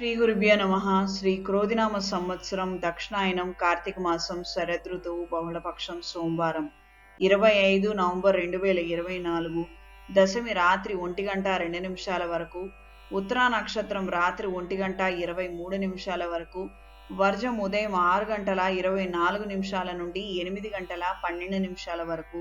శ్రీ గురుభ్యో నమ. శ్రీ క్రోధినామ సంవత్సరం దక్షిణాయనం కార్తీక మాసం శరదృతువు బహుళపక్షం సోమవారం ఇరవై ఐదు నవంబర్ రెండు వేల ఇరవై నాలుగు. దశమి రాత్రి ఒంటి గంట రెండు నిమిషాల వరకు ఉత్తరా నక్షత్రం రాత్రి ఒంటి గంట ఇరవై మూడు నిమిషాల వరకు వర్జం ఉదయం ఆరు గంటల ఇరవై నాలుగు నిమిషాల నుండి ఎనిమిది గంటల పన్నెండు నిమిషాల వరకు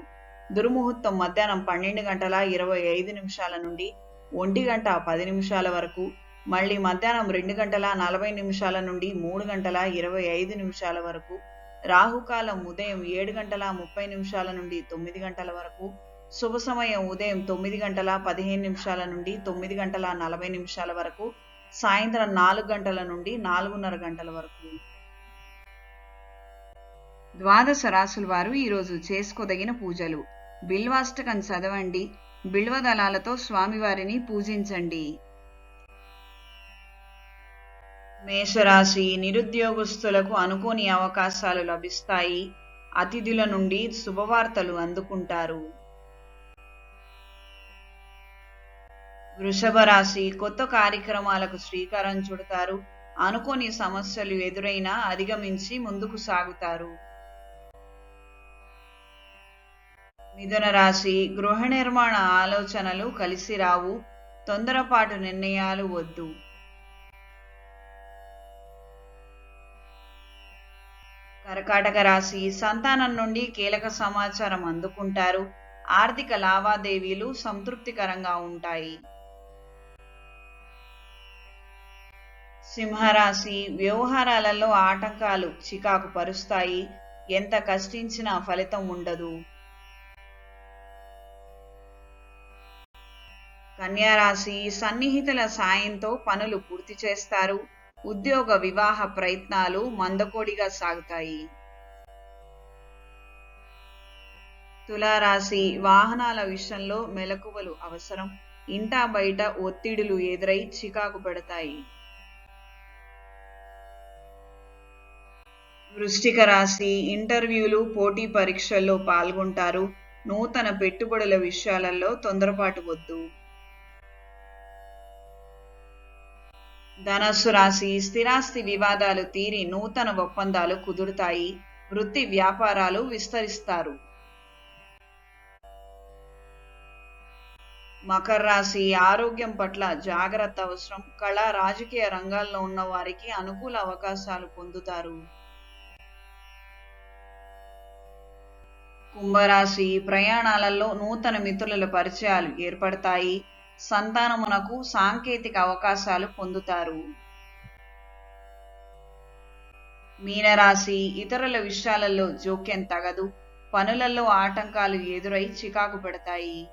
దుర్ముహూర్తం మధ్యాహ్నం పన్నెండు గంటల ఇరవై ఐదు నిమిషాల నుండి ఒంటి గంట పది నిమిషాల వరకు మళ్ళీ మధ్యాహ్నం రెండు గంటల నలభై నిమిషాల నుండి మూడు గంటల ఇరవై ఐదు నిమిషాల వరకు రాహుకాలం ఉదయం ఏడు గంటల ముప్పై నిమిషాల నుండి తొమ్మిది గంటల వరకు శుభ సమయం ఉదయం తొమ్మిది గంటల పదిహేను నిమిషాల నుండి తొమ్మిది గంటల నలభై నిమిషాల వరకు సాయంత్రం నాలుగు గంటల నుండి నాలుగున్నర గంటల వరకు. ద్వాదశ రాసుల వారు ఈరోజు చేసుకోదగిన పూజలు. బిల్వాష్టకం చదవండి. బిల్వ దళాలతో స్వామివారిని పూజించండి. మేషరాశి నిరుద్యోగస్తులకు అనుకోని అవకాశాలు లభిస్తాయి. అతిథుల నుండి శుభవార్తలు అందుకుంటారు. వృషభ రాశి కొత్త కార్యక్రమాలకు శ్రీకారం చుడతారు. అనుకోని సమస్యలు ఎదురైనా అధిగమించి ముందుకు సాగుతారు. మిథున రాశి గృహ నిర్మాణ ఆలోచనలు కలిసి రావు. తొందరపాటు నిర్ణయాలు వద్దు. కర్కాటక రాశి సంతానం నుండి కీలక సమాచారం అందుకుంటారు. ఆర్థిక లావాదేవీలు సంతృప్తికరంగా ఉంటాయి. సింహరాశి వ్యవహారాలలో ఆటంకాలు చికాకు పరుస్తాయి. ఎంత కష్టించినా ఫలితం ఉండదు. కన్యారాశి సన్నిహితుల సాయంతో పనులు పూర్తి చేస్తారు. ఉద్యోగ వివాహ ప్రయత్నాలు మందకోడిగా సాగుతాయి. తులారాశి వాహనాల విషయంలో మెలకువలు అవసరం. ఇంటా బయట ఒత్తిడులు ఎదురై చికాకు పెడతాయి. వృష్టిక రాశి ఇంటర్వ్యూలు పోటీ పరీక్షల్లో పాల్గొంటారు. నూతన పెట్టుబడుల విషయాలలో తొందరపాటు వద్దు. ధనస్సు రాశి స్థిరాస్తి వివాదాలు తీరి నూతన ఒప్పందాలు కుదురుతాయి. వృత్తి వ్యాపారాలు విస్తరిస్తారు. మకర రాశి ఆరోగ్యం పట్ల జాగ్రత్త అవసరం. కళ రాజకీయ రంగాల్లో ఉన్న వారికి అనుకూల అవకాశాలు పొందుతారు. కుంభరాశి ప్రయాణాలలో నూతన మిత్రుల పరిచయాలు ఏర్పడతాయి. సంతానమునకు సాంకేతిక అవకాశాలు పొందుతారు. మీనరాశి ఇతరుల విషయాలలో జోక్యం తగదు. పనులలో ఆటంకాలు ఎదురై చికాకు పెడతాయి.